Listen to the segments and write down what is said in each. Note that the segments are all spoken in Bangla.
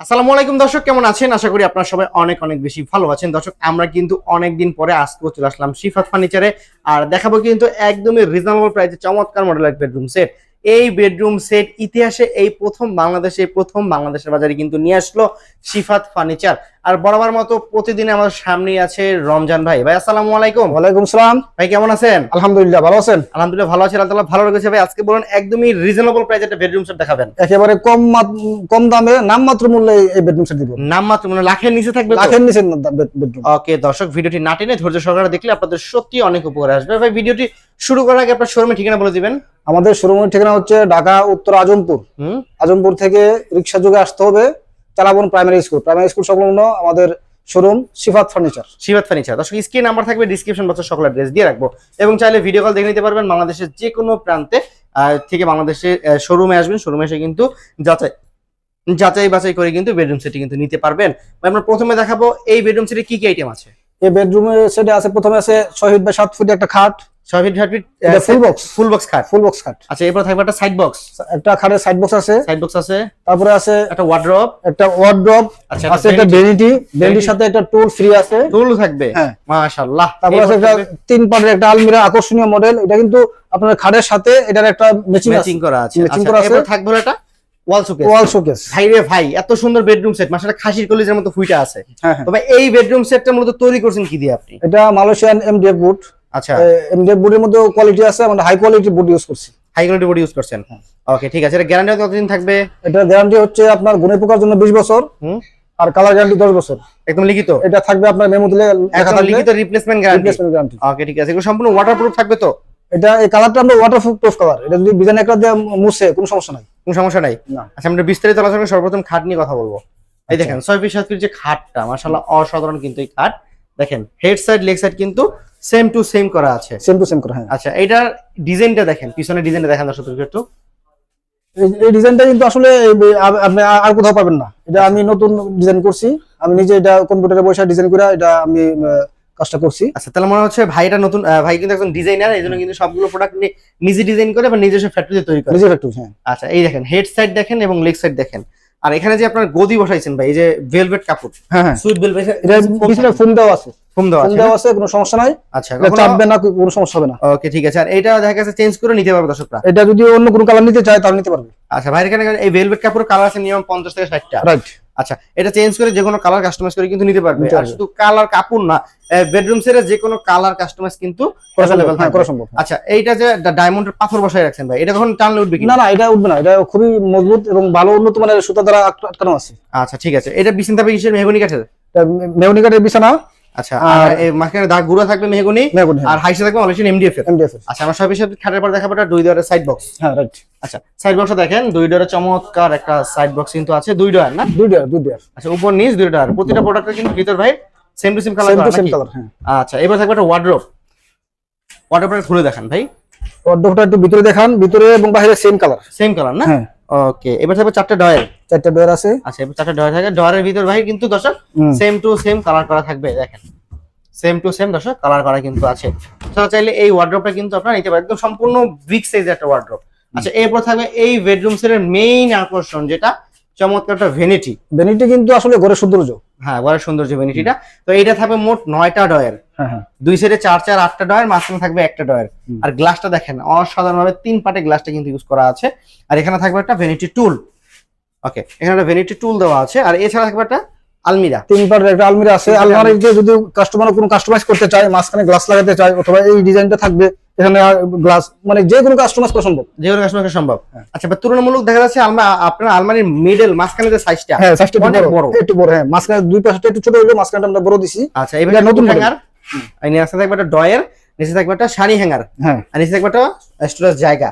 আসসালামু আলাইকুম দর্শক, কেমন আছেন? আশা করি আপনারা সবাই অনেক অনেক বেশি ভালো আছেন। দর্শক, আমরা কিন্তু অনেক দিন পরে আজকেও চলে আসলাম শিফাত ফার্নিচারে। আর দেখাবো কিন্তু একদমই রিজনেবল প্রাইসে চমৎকার মডেলের বেডরুম সেট এই বেডরুম সেট ইতিহাসে এই প্রথম বাংলাদেশে প্রথম বাংলাদেশের বাজারে কিন্তু নিয়ে আসলো শিফাত ফার্নিচার। আর বরাবর মতো প্রতিদিন আমাদের সামনেই আছে রমজান ভাই। ভাই আসসালামু আলাইকুম। ওয়ালাইকুম সালাম। ভাই কেমন আছেন? আলহামদুলিল্লাহ ভালো আছেন? আলহামদুলিল্লাহ ভালো আছি আল্লাহ ভালো রেখেছে। ভাই আজকে বলুন একদমই রিজনেবল প্রাইসে একটা বেডরুম সেট দেখাবেন। একেবারে কম কম দামে নামমাত্র মূল্যে এই বেডরুম সেট দিব। নামমাত্র মানে লাখের নিচে থাকবে লাখের নিচে বেডরুম ওকে দর্শক ভিডিওটি না টেনে ধৈর্য সহকারে দেখলে আপনাদের সত্যি অনেক উপকার আসবে। ভাই ভিডিওটি শুরু করার আগে আপনার শোরুমে ঠিকানা বলে দিবেন। আমাদের শোরুমের ঠিকানা হচ্ছে ঢাকা উত্তর আজমপুর। হুম। আজমপুর থেকে রিক্সা যোগে আসতে হবে। চালাবন প্রাইমারি স্কুল প্রাইমারি স্কুল সংলগ্ন আমাদের showroom Sifat furniture Shibat furniture দর্শক স্ক্রিন নাম্বার থাকবে ডিসক্রিপশন বক্সে সকল অ্যাড্রেস দিয়ে রাখব। এবং চাইলে ভিডিও কল দেখে নিতে পারবেন বাংলাদেশের যে কোনো প্রান্তে থেকে বাংলাদেশের শোরুমে আসবেন। শোরুমে এসে কিন্তু যাচাই যাচাই বাছাই করে কিন্তু বেডরুম সেটি কিন্তু নিতে পারবেন। ভাই, আমরা প্রথমে দেখাবো এই বেডরুম সেটে কি কি আইটেম আছে? এই বেডরুমে সেটে আছে প্রথমে আছে ছয় ফিট বাই সাত ফিট একটা খাট ছয় ফিট ফুল বক্স খাট। ফুল বক্স খাট। আচ্ছা এরপর থাকবে একটা সাইড বক্স একটা খাটের সাইড বক্স আছে। সাইড বক্স আছে। তারপরে আছে একটা ওয়ার্ড্রপ একটা ওয়ার্ড্রপ আচ্ছা আছে একটা ভ্যানিটি ভ্যানিটির সাথে একটা টুল ফ্রি আছে। টুল থাকবে? হ্যাঁ। মাশাআল্লাহ। তারপর আছে একটা তিন পাটের একটা আলমিরা আকর্ষণীয় মডেল এটা কিন্তু আপনার খাটের সাথে এটার একটা ম্যাচিং ম্যাচিং করা আছে। আচ্ছা, করা আছে। থাকবে ওয়াল শোকেস ওয়াল শোকেস ভাই রে ভাই এত সুন্দর বেডরুম সেট মাশাআল্লাহ খাসির কলিজের মতো ফুইটা আছে। হ্যাঁ হ্যাঁ। তবে এই বেডরুম সেটটা মূলত তৈরি করছেন কি দিয়ে আপনি? এটা মালয়েশিয়ান এমডিএফ বুট আচ্ছা। বুটের মধ্যে কোয়ালিটি আছে আমরা হাই কোয়ালিটি ইউজ করছি। হাই কোয়ালিটি বডি ইউজ করছেন। ওকে ঠিক আছে। এটা গ্যারান্টি কতদিন থাকবে? এটা গ্যারান্টি হচ্ছে আপনার গুণে পোকার জন্য বিশ বছর হুম। আর কালার গ্যারান্টি দশ বছর। একদম লিখিত? এটা থাকবে আপনার মেমো দিলে লেখা থাকবে। লিখিত replacement guarantee replacement guarantee okay ঠিক আছে। এগুলো সম্পূর্ণ ওয়াটারপ্রুফ থাকবে তো? এটা এই কালারটা আমরা ওয়াটারপ্রুফ প্রুফ কালার এটা যদি ডিজাইন একটা দিয়ে মুছে কোনো সমস্যা নাই। কোনো সমস্যা নাই? আচ্ছা আমরা বিস্তারিত আলোচনা সর্বপ্রথম খাট নিয়ে কথা বলব। এই আচ্ছা। দেখেন ছয় ফিট ফিট যে খাটটা মাশাআল্লাহ অসাধারণ কিন্তু এই খাট। দেখেন হেড সাইড লেগ সাইড কিন্তু সেম টু সেম করা আছে। সেম টু সেম করা হ্যাঁ। আচ্ছা এইটার ডিজাইনটা দেখেন পিছনের ডিজাইনটা দেখেন দর্শক একটু। এই- ডিজাইনটা কিন্তু আসলে আপনি আর আর কোথাও পাবেন না। এটা আমি নতুন ডিজাইন করছি। আমি নিজে এটা কম্পিউটারে বসে ডিজাইন করে এটা আমি কাজটা করছি। আচ্ছা তাহলে মনে হচ্ছে ভাইটা নতুন ভাই কিন্তু একজন ডিজাইনার এই জন্য কিন্তু সবগুলো প্রোডাক্ট নিজে ডিজাইন করে বা নিজস্ব ফ্যাক্টরিতে তৈরি করে। নিজে ফ্যাক্টরি হ্যাঁ। আচ্ছা এই দেখেন হেড সাইড দেখেন এবং লেগ সাইড দেখেন। আর এখানে যে আপনার গদি বসাইছেন ভাই এই যে ভেলভেট কাপড় হ্যাঁ হ্যাঁ। সুইট ভেলভেট এটা পিছনে ফোন দেওয়া আছে। ফোম দেওয়া আছে আছে দেওয়া আছে কোনো সমস্যা নাই। আচ্ছা চাপবে না কোনো সমস্যা হবে না। ওকে ঠিক আছে। আর এটা দেখা গেছে চেঞ্জ করে নিতে পারবে দর্শকরা? এটা যদি অন্য কোনো কালার নিতে চায় তাহলে নিতে পারবে। আচ্ছা ভাই এখানে এই ভেলভেট কাপড় কালার আছে নিয়ম পঞ্চাশ থেকে ষাটটা। রাইট আচ্ছা এটা চেঞ্জ করে যে কোনো কালার কাস্টমাইজ করে কিন্তু নিতে পারবে। আর শুধু কালার কাপড় না বেডরুম সেটে যে কোনো কালার কাস্টমাইজ কিন্তু করা সম্ভব হ্যাঁ, থাকবে। করা সম্ভব হ্যাঁ। আচ্ছা এইটা যে ডায়মন্ডের পাথর বসায় রাখছেন ভাই এটা কখন টানলে উঠবে কি? না না এটা উঠবে না এটা খুবই মজবুত এবং ভালো উন্নত মানের সুতা দ্বারা আটকানো আছে। আচ্ছা ঠিক আছে। এটা বিছানা কিসের মেহগনি কাঠের? মেহগনি কাঠের বিছানা আচ্ছা আর আর- এই মাঝখানে দাগ গুঁড়া থাকবে মেহগনি আর হাইসে থাকবে অলিশন এমডিএফ এর। এমডিএফ আচ্ছা আমার সব হিসাবে খাটের পর দেখাবো একটা দুই ডোরের সাইড বক্স হ্যাঁ রাইট আচ্ছা সাইড বক্সটা দেখেন দুই ডোরের চমৎকার একটা সাইড বক্স কিন্তু আছে দুই ডোর না? দুই দুই ডেয়ার। আচ্ছা উপর নিচ দুই ডোর প্রতিটা প্রোডাক্টের কিন্তু ভিতর ভাই same to same colour same to same colour হ্যাঁ। আচ্ছা এবার থাকবে একটা খুলে দেখান ভাই। একটু ভিতরে দেখান ভিতরে এবং বাইরে সেম কালার সেম কালার না? হ্যাঁ। ওকে এবার থাকবে চারটে ডয়ের চারটা ডেয়ার আছে। আচ্ছা এবার চারটে ডয়ের থাকে ডয়ের ভিতর ভাই কিন্তু দর্শক সেম টু সেম কালার করা থাকবে দেখেন। সেম টু সেম দর্শক কালার করা কিন্তু আছে। আপনারা চাইলে এই ওয়ার্ড্রপটা কিন্তু আপনারা নিতে পারেন একদম সম্পূর্ণ বিগ সাইজের একটা ওয়ার্ড্রপ আচ্ছা এরপর থাকবে এই বেডরুম সেটের মেইন আকর্ষণ যেটা চমৎকার একটা ভেনিটি বেনিটি কিন্তু আসলে ঘরের সৌন্দর্য। হ্যাঁ বড় সুন্দর যে ভেনিটিটা তো এইটা থাকবে মোট নয়টা ডয়ের দুই সাইডে চার চার আটটা ডয়ের মাঝখানে থাকবে একটা ডয়ের। আর গ্লাসটা দেখেন অসাধারণ ভাবে তিন পাটে গ্লাসটা কিন্তু ইউজ করা আছে। আর এখানে থাকবে একটা ভেনিটি টুল ওকে এখানে একটা ভেনিটি টুল দেওয়া আছে। আর এছাড়া থাকবে একটা আলমিরা। তিন পাটের একটা আলমিরা আছে। আলমারিতে যদি কাস্টমার কোনো কাস্টমাইজ করতে চায় মাঝখানে গ্লাস লাগাতে চায় অথবা এই ডিজাইনটা থাকবে এখানে গ্লাস মানে যে কোনো কাস্টমাইজ করা সম্ভব। যে কোনো কাস্টমার সম্ভব। হ্যাঁ। আচ্ছা বা তুলনামূলক দেখা যাচ্ছে আপনার আলমারির মিডল মাঝখানে যে সাইজটা হ্যাঁ সাইজটা অনেক বড়। বড়। একটু বড় হ্যাঁ। মাঝখানে দুই পাশটা একটু ছোট হইল মাঝখানটা আমরা বড় দিছি। আচ্ছা এবার নতুন নতুন হ্যাঙ্গার আর নিচে থাকবে একটা ডয়ের নিচে থাকবে একটা শাড়ি হ্যাঙ্গার হ্যাঁ। আর নিচে থাকবে একটা স্টোরেজ জায়গা।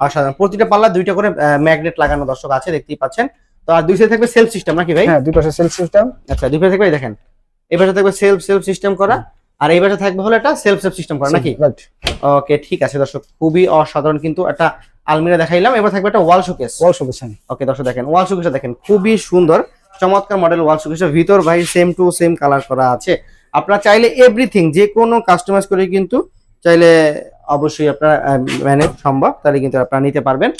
অসাধারণ। প্রতিটা পাল্লা দুইটা করে ম্যাগনেট লাগানো দর্শক আছে দেখতেই পাচ্ছেন। তো আর দুই সাইড থাকবে সেলফ সিস্টেম নাকি ভাই? হ্যাঁ দুই পাশে সেলফ সিস্টেম আচ্ছা দুই পাশে থাকবে দেখেন। এই পাশে থাকবে সেলফ সেলফ সিস্টেম করা। আর এই পাশে থাকবে হলো একটা সেলফ সেলফ সিস্টেম করা নাকি? ওকে ঠিক আছে দর্শক। খুবই অসাধারণ কিন্তু একটা আলমিরা দেখাইলাম। এবার থাকবে একটা ওয়াল শোকেস ওয়াল শোকেস ওকে দর্শক দেখেন। ওয়াল শোকেসটা দেখেন। খুবই সুন্দর। চমৎকার মডেল ওয়াল শোকেসের ভিতর ভাই সেম টু সেম কালার করা আছে। আপনারা চাইলে এভরিথিং যে কোনো কাস্টমাইজ করে কিন্তু চাইলে অবশ্যই আপনারা ম্যানেজ সম্ভব তাহলে কিন্তু আপনারা নিতে পারবেন।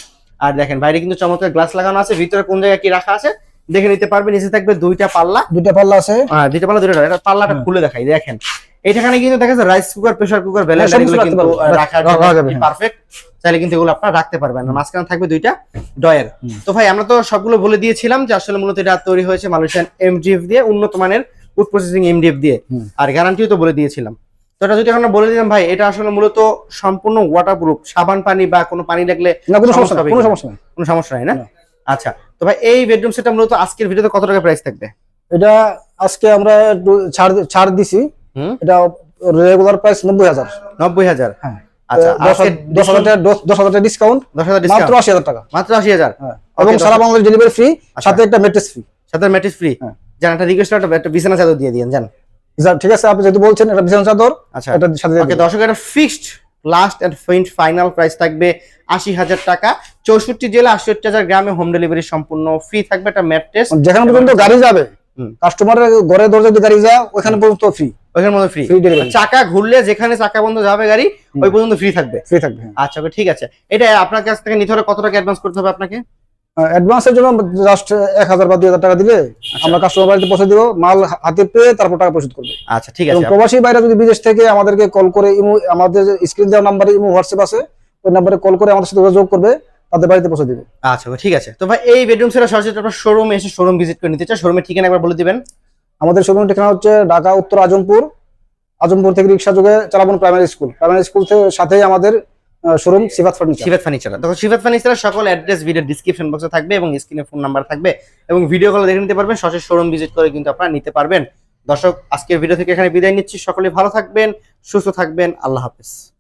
আর দেখেন বাইরে কিন্তু চমৎকার গ্লাস লাগানো আছে ভিতরে কোন জায়গায় কি রাখা আছে দেখে নিতে পারবেন নিচে থাকবে দুইটা পাল্লা। দুইটা পাল্লা আছে। আহ, দুইটা পাল্লা দুইটা এটা পাল্লাটা হ্যাঁ। খুলে দেখাই দেখেন। এইখানে কিন্তু দেখা যাচ্ছে রাইস কুকার প্রেসার কুকার হ্যাঁ, কিছু এগুলো কিন্তু রাখা- যাবে, হ্যাঁ। পারফেক্ট চাইলে কিন্তু এগুলো আপনারা রাখতে পারবেন। মাঝখানে থাকবে দুইটা ডয়ের তো ভাই আমরা তো সবগুলো বলে দিয়েছিলাম যে আসলে মূলত এটা তৈরি হয়েছে মালয়েশিয়ান এমডিএফ দিয়ে উন্নত মানের ফুড প্রসেসিং এমডিএফ দিয়ে। আর গ্যারান্টিও তো বলে দিয়েছিলাম। তো এটা যদি এখন বলে দিলাম ভাই এটা আসলে মূলত সম্পূর্ণ ওয়াটারপ্রুফ সাবান পানি বা কোনো পানি লাগলে কোনো সমস্যা কোনো সমস্যা নেই। কোনো সমস্যা নাই না। আচ্ছা তো ভাই এই বেডরুম সেটটা মূলত আজকের ভিডিওতে কত টাকা প্রাইস থাকবে? এটা আজকে আমরা ছাড় ছাড় দিছি। এটা রেগুলার প্রাইস নব্বই হাজার। নব্বই হাজার? হ্যাঁ। আচ্ছা দশ হাজার- দশ হাজার ডিসকাউন্ট দশ হাজার মাত্র আশি হাজার টাকা। মাত্র আশি হাজার? হ্যাঁ। এবং সারা বাংলাদেশ ডেলিভারি ফ্রি আচ্ছা। সাথে একটা মেট্রেস ফ্রি সাথে ম্যাট্রিক্স ফ্রি। জান একটা রিকোয়েস্ট একটা বিছানা চাদর দিয়ে দিন জান। ঠিক আছে আপনি যেহেতু বলছেন এটা বিছানা চাদর আচ্ছা। এটা সাথে ওকে দর্শক এটা fixed last and final price থাকবে আশি হাজার টাকা। চৌষট্টি জেলা আটষট্টি হাজার গ্রামে হোম ডেলিভারি সম্পূর্ণ ফ্রি থাকবে একটা ম্যাট্রেস যেখানে পর্যন্ত গাড়ি যাবে হুম। কাস্টমারের ঘরে দরজা যদি গাড়ি যায় ওখানে পর্যন্ত ফ্রি মধ্যে ফ্রি চাকা ঘুরলে যেখানে চাকা বন্ধ যাবে গাড়ি ওই পর্যন্ত ফ্রি থাকবে। ফ্রি থাকবে হ্যাঁ। আচ্ছা ঠিক আছে। এটা আপনার কাছ থেকে নিতে হলে কত টাকা অ্যাডভান্স করতে হবে আপনাকে? অ্যাডভান্সের জন্য জাস্ট এক হাজার বা দুই হাজার টাকা দিলে আচ্ছা। আমরা কাস্টমার বাড়িতে পৌঁছে দিব মাল হাতে পেয়ে তারপর টাকা পরিশোধ করবে। আচ্ছা ঠিক আছে। প্রবাসী বাইরে যদি বিদেশ থেকে আমাদেরকে কল করে ইমো আমাদের স্ক্রিন দেওয়া নাম্বারে ইমো হোয়াটসঅ্যাপ আছে ওই নাম্বারে কল করে আমাদের সাথে যোগাযোগ করবে তাদের বাড়িতে পৌঁছে দিবে। আচ্ছা ঠিক আছে। তো ভাই এই বেডরুম সেটা সরাসরি আপনার শোরুমে এসে শোরুম ভিজিট করে নিতে চাই শোরুমের ঠিকানা একবার বলে দিবেন। আমাদের শোরুম ঠিকানা হচ্ছে ঢাকা উত্তর আজমপুর। আজমপুর থেকে রিক্সা যোগে চালাবন প্রাইমারি স্কুল প্রাইমারি স্কুল থেকে সাথেই আমাদের showroom Sifat furniture Shibat furniture তখন শিবাত ফার্নিচারের সকল অ্যাড্রেস ভিডিও ডিসক্রিপশন বক্সে থাকবে এবং স্ক্রিনে ফোন নাম্বার থাকবে এবং ভিডিও কল দেখে নিতে পারবেন, সরাসরি শোরুম ভিজিট করে কিন্তু আপনারা নিতে পারবেন। দর্শক, আজকের ভিডিও থেকে এখানে বিদায় নিচ্ছি। সকলে ভালো থাকবেন, সুস্থ থাকবেন। আল্লাহ হাফেজ।